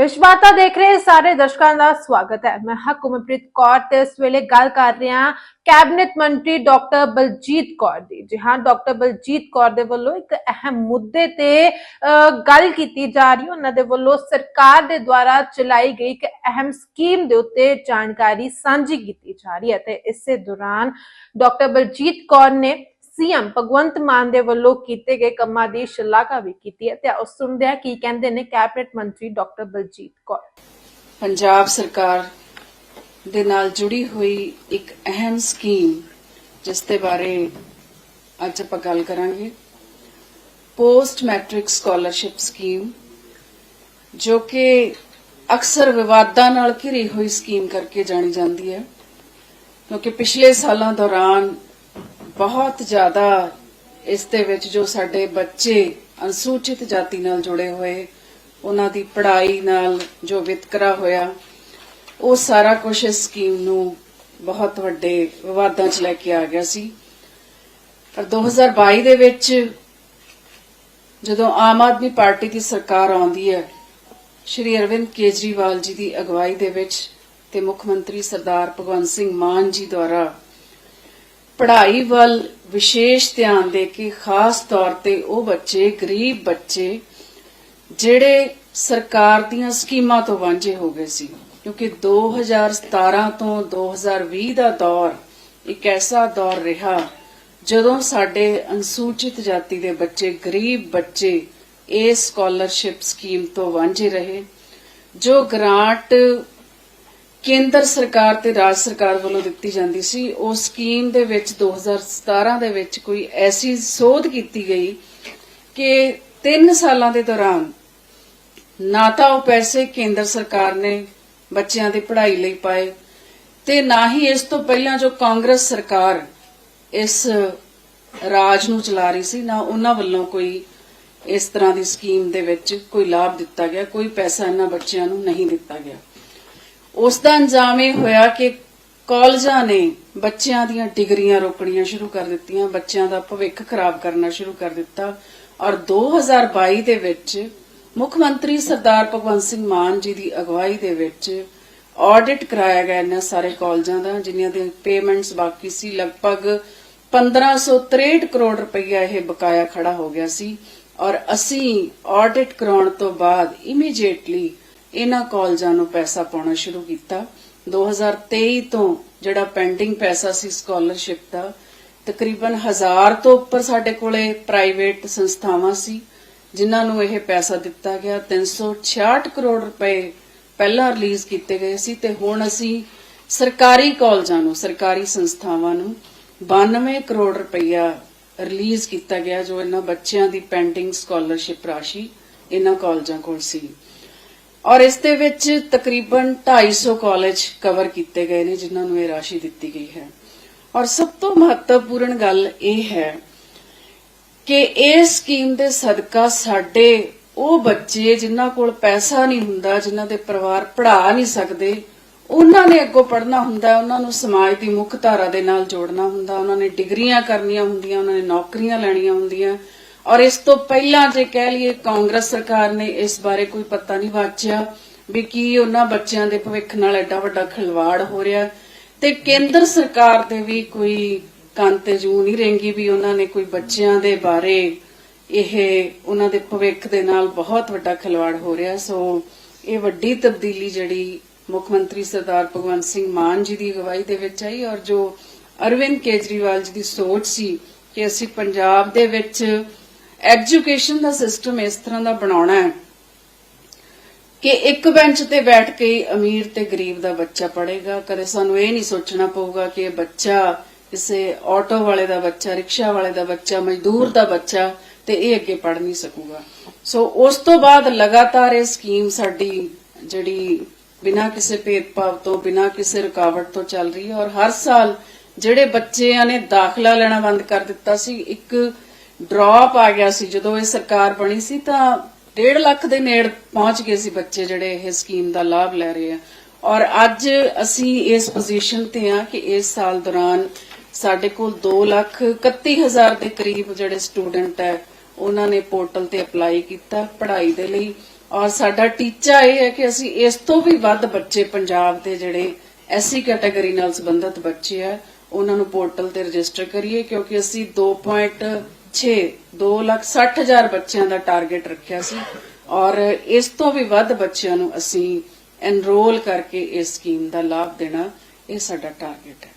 ਵਿਸ਼ਵਾਤਾ ਦੇਖ ਰਹੇ ਸਾਰੇ ਦਰਸ਼ਕਾਂ ਦਾ ਸਵਾਗਤ ਹੈ। ਮੈਂ ਹਾਂ ਕੁਮਪ੍ਰੀਤ ਕੌਰ ਤੇ ਇਸ ਵੇਲੇ ਗੱਲ ਕਰ ਰਹੇ ਹਾਂ ਕੈਬਨਿਟ ਮੰਤਰੀ ਡਾਕਟਰ ਬਲਜੀਤ ਕੌਰ ਦੀ। ਜੀ ਹਾਂ, ਡਾਕਟਰ ਬਲਜੀਤ ਕੌਰ ਦੇ ਵੱਲੋਂ ਇੱਕ ਅਹਿਮ ਮੁੱਦੇ ਤੇ ਗੱਲ ਕੀਤੀ ਜਾ ਰਹੀ ਉਹਨਾਂ ਦੇ ਵੱਲੋਂ ਸਰਕਾਰ ਦੇ ਦੁਆਰਾ ਚਲਾਈ ਗਈ ਇੱਕ ਅਹਿਮ ਸਕੀਮ ਦੇ ਉੱਤੇ ਜਾਣਕਾਰੀ ਸਾਂਝੀ ਕੀਤੀ ਜਾ ਰਹੀ ਹੈ ਤੇ ਇਸੇ ਦੌਰਾਨ ਡਾਕਟਰ ਬਲਜੀਤ ਕੌਰ ਨੇ ਸੀਐਮ ਭਗਵੰਤ ਮਾਨ ਦੇ ਵੱਲੋਂ ਕੀਤੇ ਗਏ ਕੰਮਾਂ ਦੀ ਸ਼ਲਾਘਾ ਵੀ ਕੀਤੀ ਹੈ ਤੇ ਆਓ ਸੁਣਦੇ ਹਾਂ ਕੀ ਕਹਿੰਦੇ ਨੇ ਕੈਬਨਿਟ ਮੰਤਰੀ ਡਾਕਟਰ ਬਲਜੀਤ ਕੌਰ। ਪੰਜਾਬ ਸਰਕਾਰ ਦੇ ਨਾਲ ਜੁੜੀ ਹੋਈ ਇੱਕ ਅਹਿਮ ਸਕੀਮ ਜਿਸ ਦੇ ਬਾਰੇ ਅੱਜ ਆਪਾਂ ਗੱਲ ਕਰਾਂਗੇ। ਪੋਸਟ ਮੈਟ੍ਰਿਕ ਸਕਾਲਰਸ਼ਿਪ ਸਕੀਮ, ਜੋ ਕਿ ਅਕਸਰ ਵਿਵਾਦਾਂ ਨਾਲ ਘਿਰੀ ਹੋਈ ਸਕੀਮ ਕਰਕੇ ਜਾਣੀ ਜਾਂਦੀ ਹੈ, ਕਿਉਂਕਿ ਪਿਛਲੇ ਸਾਲਾਂ ਦੌਰਾਨ ਬਹੁਤ ਜ਼ਿਆਦਾ ਇਸ ਦੇ ਵਿੱਚ ਜੋ ਸਾਡੇ ਬੱਚੇ ਅਨੁਸੂਚਿਤ ਜਾਤੀ ਨਾਲ ਜੁੜੇ ਹੋਏ, ਉਹਨਾਂ ਦੀ ਪੜ੍ਹਾਈ ਨਾਲ ਜੋ ਵਿਤਕਰਾ ਹੋਇਆ, ਉਹ ਸਾਰਾ ਕੁਝ ਇਸ ਸਕੀਮ ਨੂੰ ਬਹੁਤ ਵੱਡੇ ਵਿਵਾਦਾਂ 'ਚ ਲੈ ਕੇ ਆ ਗਿਆ ਸੀ। ਪਰ 2022 ਦੇ ਵਿੱਚ ਜਦੋਂ ਆਮ ਆਦਮੀ ਪਾਰਟੀ ਦੀ ਸਰਕਾਰ ਆਉਂਦੀ ਹੈ, ਸ਼੍ਰੀ ਅਰਵਿੰਦ ਕੇਜਰੀਵਾਲ ਜੀ ਦੀ ਅਗਵਾਈ ਦੇ ਵਿੱਚ ਤੇ ਮੁੱਖ ਮੰਤਰੀ ਸਰਦਾਰ ਭਗਵੰਤ ਸਿੰਘ ਮਾਨ ਜੀ ਦੁਆਰਾ ਪੜ੍ਹਾਈ ਵੱਲ ਵਿਸ਼ੇਸ਼ ਧਿਆਨ ਦੇ ਕੇ ਖਾਸ ਤੌਰ ਤੇ ਉਹ ਬੱਚੇ, ਗਰੀਬ ਬੱਚੇ, ਜਿਹੜੇ ਸਰਕਾਰ ਦੀਆਂ ਸਕੀਮਾਂ ਤੋਂ ਵਾਂਝੇ ਹੋ ਗਏ ਸੀ। ਕਿਉਂਕਿ 2017 ਤੋਂ 2020 ਦਾ ਦੌਰ ਇੱਕ ਐਸਾ ਦੌਰ ਰਿਹਾ ਜਦੋਂ ਸਾਡੇ ਅਨੁਸੂਚਿਤ ਜਾਤੀ ਦੇ ਬੱਚੇ, ਗਰੀਬ ਬੱਚੇ ਇਸ ਸਕਾਲਰਸ਼ਿਪ ਸਕੀਮ ਤੋਂ ਵਾਂਝੇ ਰਹੇ, ਜੋ ਗ੍ਰਾਂਟ ਕੇਂਦਰ ਸਰਕਾਰ ਤੇ ਰਾਜ ਸਰਕਾਰ ਵੱਲੋਂ ਦਿੱਤੀ ਜਾਂਦੀ ਸੀ। ਉਸ ਸਕੀਮ ਦੇ ਵਿੱਚ 2017 ਦੇ ਵਿੱਚ ਕੋਈ ਐਸੀ ਸੋਧ ਕੀਤੀ ਗਈ ਕਿ 3 ਸਾਲਾਂ ਦੇ ਦੌਰਾਨ ਨਾ ਤਾਂ ਉਹ ਪੈਸੇ ਕੇਂਦਰ ਸਰਕਾਰ ਨੇ ਬੱਚਿਆਂ ਦੀ ਪੜ੍ਹਾਈ ਲਈ ਪਾਏ ਤੇ ਨਾ ਹੀ ਇਸ ਤੋਂ ਪਹਿਲਾਂ ਜੋ ਕਾਂਗਰਸ ਸਰਕਾਰ ਇਸ ਰਾਜ ਨੂੰ ਚਲਾ ਰਹੀ ਸੀ, ਨਾ ਉਹਨਾਂ ਵੱਲੋਂ ਕੋਈ ਇਸ ਤਰ੍ਹਾਂ ਦੀ ਸਕੀਮ ਦੇ ਵਿੱਚ ਕੋਈ ਲਾਭ ਦਿੱਤਾ ਗਿਆ, ਕੋਈ ਪੈਸਾ ਇਹਨਾਂ ਬੱਚਿਆਂ ਨੂੰ ਨਹੀਂ ਦਿੱਤਾ ਗਿਆ। ਉਸ ਦਾ ਅੰਜਾਮ ਇਹ ਹੋਇਆ ਕਿ ਕਾਲਜਾਂ ਨੇ ਬੱਚਿਆਂ ਦੀਆਂ ਡਿਗਰੀਆਂ ਰੋਕਣੀਆਂ ਸ਼ੁਰੂ ਕਰ ਦਿੱਤੀਆਂ, ਬੱਚਿਆਂ ਦਾ ਭਵਿੱਖ ਖਰਾਬ ਕਰਨਾ ਸ਼ੁਰੂ ਕਰ ਦਿੱਤਾ। ਔਰ 2022 ਦੇ ਵਿੱਚ ਮੁੱਖ ਮੰਤਰੀ ਸਰਦਾਰ ਭਗਵੰਤ ਸਿੰਘ ਮਾਨ ਜੀ ਦੀ ਅਗਵਾਈ ਦੇ ਵਿੱਚ ਆਡਿਟ ਕਰਾਇਆ ਗਿਆ ਇਹਨਾਂ ਸਾਰੇ ਕਾਲਜਾਂ ਦਾ ਜਿਨ੍ਹਾਂ ਦੇ ਪੇਮੈਂਟਸ ਬਾਕੀ ਸੀ, ਲਗਭਗ 1563 ਕਰੋੜ ਰੁਪਈਆ ਇਹ ਬਕਾਇਆ ਖੜਾ ਹੋ ਗਿਆ ਸੀ। ਔਰ ਅਸੀਂ ਆਡਿਟ ਕਰਾਉਣ ਤੋਂ ਬਾਅਦ ਇਮੀਡੀਏਟਲੀ ਇਹਨਾਂ ਕਾਲਜਾਂ ਨੂੰ ਪੈਸਾ ਪਾਉਣਾ ਸ਼ੁਰੂ ਕੀਤਾ। 2023 ਤੋਂ ਜਿਹੜਾ ਪੈਂਡਿੰਗ ਪੈਸਾ ਸੀ ਸਕਾਲਰਸ਼ਿਪ ਦਾ, ਤਕਰੀਬਨ 1000 ਤੋਂ ਉੱਪਰ ਸਾਡੇ ਕੋਲੇ ਪ੍ਰਾਈਵੇਟ ਸੰਸਥਾਵਾਂ ਸੀ, ਜਿਨ੍ਹਾਂ ਨੂੰ ਇਹ ਪੈਸਾ ਦਿੱਤਾ ਗਿਆ। 366 ਕਰੋੜ ਰੁਪਏ ਪਹਿਲਾਂ ਰਿਲੀਜ਼ ਕੀਤੇ ਗਏ ਸੀ ਤੇ ਹੁਣ ਅਸੀਂ ਸਰਕਾਰੀ ਕਾਲਜਾਂ ਨੂੰ, ਸਰਕਾਰੀ ਸੰਸਥਾਵਾਂ ਨੂੰ 92 ਕਰੋੜ ਰੁਪਇਆ ਰਿਲੀਜ਼ ਕੀਤਾ ਗਿਆ, ਜੋ ਇਹਨਾਂ ਬੱਚਿਆਂ ਦੀ ਪੈਂਡਿੰਗ ਸਕਾਲਰਸ਼ਿਪ ਰਾਸ਼ੀ ਇਹਨਾਂ ਕਾਲਜਾਂ ਕੋਲ ਸੀ। ਔਰ ਇਸ ਦੇ ਵਿੱਚ ਤਕਰੀਬਨ 250 ਕਾਲਜ ਕਵਰ ਕੀਤੇ ਗਏ ਨੇ, ਜਿਨ੍ਹਾਂ ਨੂੰ ਇਹ ਰਾਸ਼ੀ ਦਿੱਤੀ ਗਈ ਹੈ। ਔਰ ਸਭ ਤੋਂ ਮਹੱਤਵਪੂਰਨ ਗੱਲ ਇਹ ਹੈ ਕਿ ਇਸ ਸਕੀਮ ਦੇ ਸਦਕਾ ਸਾਡੇ ਉਹ ਬੱਚੇ ਜਿਨ੍ਹਾਂ ਕੋਲ ਪੈਸਾ ਨਹੀਂ ਹੁੰਦਾ, ਜਿਨ੍ਹਾਂ ਦੇ ਪਰਿਵਾਰ ਪੜ੍ਹਾ ਨਹੀਂ ਸਕਦੇ, ਉਹਨਾਂ ਨੇ ਅੱਗੋਂ ਪੜ੍ਹਨਾ ਹੁੰਦਾ ਉਹਨਾਂ ਨੂੰ ਸਮਾਜ ਦੀ ਮੁੱਖ ਧਾਰਾ ਦੇ ਨਾਲ ਜੋੜਨਾ ਹੁੰਦਾ, ਉਹਨਾਂ ਨੇ ਡਿਗਰੀਆਂ ਕਰਨੀਆਂ ਹੁੰਦੀਆਂ, ਉਹਨਾਂ ਨੇ ਨੌਕਰੀਆਂ ਲੈਣੀਆਂ ਹੁੰਦੀਆਂ ਔਰ ਇਸ ਤੋਂ ਪਹਿਲਾਂ ਜੇ ਕਹਿ ਲਈਏ ਕਾਂਗਰਸ ਸਰਕਾਰ ਨੇ ਇਸ ਬਾਰੇ ਕੋਈ ਪਤਾ ਨਹੀਂ ਵਾਚਿਆ ਵੀ ਕੀ ਉਹਨਾਂ ਬੱਚਿਆਂ ਦੇ ਭਵਿੱਖ ਨਾਲ ਐਡਾ ਵੱਡਾ ਖਿਲਵਾੜ ਹੋ ਰਿਹਾ। ਤੇ ਕੇਂਦਰ ਸਰਕਾਰ ਦੇ ਵੀ ਕੋਈ ਕੰਨ ਤੇ ਜੂ ਨਹੀਂ ਰਹਿੰਗੀ ਵੀ ਉਹਨਾਂ ਨੇ ਕੋਈ ਬੱਚਿਆਂ ਦੇ ਬਾਰੇ ਇਹ ਉਹਨਾਂ ਦੇ ਭਵਿੱਖ ਦੇ ਨਾਲ ਬਹੁਤ ਵੱਡਾ ਖਿਲਵਾੜ ਹੋ ਰਿਹਾ। ਸੋ ਇਹ ਵੱਡੀ ਤਬਦੀਲੀ ਜਿਹੜੀ ਮੁੱਖ ਮੰਤਰੀ ਸਰਦਾਰ ਭਗਵੰਤ ਸਿੰਘ ਮਾਨ ਜੀ ਦੀ ਅਗਵਾਈ ਦੇ ਵਿੱਚ ਆਈ ਔਰ ਜੋ ਅਰਵਿੰਦ ਕੇਜਰੀਵਾਲ ਜੀ ਦੀ ਸੋਚ ਸੀ ਕਿ ਅਸੀਂ ਪੰਜਾਬ ਦੇ ਵਿੱਚ ਐਜੂਕੇਸ਼ਨ ਦਾ ਸਿਸਟਮ ਇਸ ਤਰ੍ਹਾਂ ਦਾ ਬਣਾਉਣਾ ਹੈ ਕਿ ਇੱਕ ਬੈਂਚ ਤੇ ਬੈਠ ਕੇ ਅਮੀਰ ਤੇ ਗਰੀਬ ਦਾ ਬੱਚਾ ਪੜੇਗਾ ਕਦੇ ਸਾਨੂੰ ਇਹ ਨਹੀਂ ਸੋਚਣਾ ਪਊਗਾ ਕਿ ਇਹ ਬੱਚਾ ਕਿਸੇ ਆਟੋ ਵਾਲੇ ਦਾ ਬੱਚਾ, ਰਿਕਸ਼ਾ ਵਾਲੇ ਦਾ ਬੱਚਾ, ਮਜ਼ਦੂਰ ਦਾ ਬੱਚਾ ਤੇ ਇਹ ਅੱਗੇ ਪੜ ਨਹੀਂ ਸਕੂਗਾ। ਸੋ ਉਸ ਤੋਂ ਬਾਅਦ ਲਗਾਤਾਰ ਇਹ ਸਕੀਮ ਸਾਡੀ ਜਿਹੜੀ ਬਿਨਾਂ ਕਿਸੇ ਭੇਦਭਾਵ ਤੋਂ, ਬਿਨਾਂ ਕਿਸੇ ਰੁਕਾਵਟ ਤੋਂ ਚੱਲ ਰਹੀ ਹੈ ਔਰ ਹਰ ਸਾਲ ਜਿਹੜੇ ਬੱਚਿਆਂ ਨੇ ਦਾਖਲਾ ਲੈਣਾ ਬੰਦ ਕਰ ਦਿੱਤਾ ਸੀ, ਇੱਕ ਡ੍ਰੌਪ ਆ ਗਿਆ ਸੀ। ਜਦੋਂ ਇਹ ਸਰਕਾਰ ਬਣੀ ਸੀ ਤਾਂ 1.5 ਲੱਖ ਦੇ ਨੇੜ ਪਹੁੰਚ ਗਏ ਸੀ ਬੱਚੇ ਜਿਹੜੇ ਇਹ ਸਕੀਮ ਦਾ ਲਾਭ ਲੈ ਰਹੇ ਆ। ਔਰ ਅੱਜ ਅਸੀਂ ਇਸ ਪੋਜੀਸ਼ਨ ਤੇ ਆ ਕਿ ਇਸ ਸਾਲ ਦੌਰਾਨ ਸਾਡੇ ਕੋਲ 2 ਲੱਖ 31 ਹਜ਼ਾਰ ਦੇ ਕਰੀਬ ਜਿਹੜੇ ਸਟੂਡੈਂਟ ਹੈ, ਉਹਨਾਂ ਨੇ ਪੋਰਟਲ ਤੇ ਅਪਲਾਈ ਕੀਤਾ ਪੜ੍ਹਾਈ ਦੇ ਲਈ। ਔਰ ਸਾਡਾ ਟੀਚਾ ਇਹ ਹੈ ਕਿ ਅਸੀਂ ਇਸ ਤੋਂ ਵੀ ਵੱਧ ਬੱਚੇ ਪੰਜਾਬ ਦੇ ਜਿਹੜੇ ਐਸੀ ਕੈਟਾਗਰੀ ਨਾਲ ਸੰਬੰਧਿਤ ਬੱਚੇ ਆ, ਉਹਨਾਂ ਨੂੰ ਪੋਰਟਲ ਤੇ ਰਜਿਸਟਰ ਕਰੀਏ, ਕਿਉਂਕਿ ਅਸੀਂ 2.6 2 ਲੱਖ 60 ਹਜ਼ਾਰ ਬੱਚਿਆਂ ਦਾ ਟਾਰਗੇਟ ਰੱਖਿਆ ਸੀ ਔਰ ਇਸ ਤੋਂ ਵੀ ਵੱਧ ਬੱਚਿਆਂ ਨੂੰ ਅਸੀਂ ਐਨਰੋਲ ਕਰਕੇ ਇਸ ਸਕੀਮ ਦਾ ਲਾਭ ਦੇਣਾ ਇਹ ਸਾਡਾ ਟਾਰਗੇਟ ਹੈ।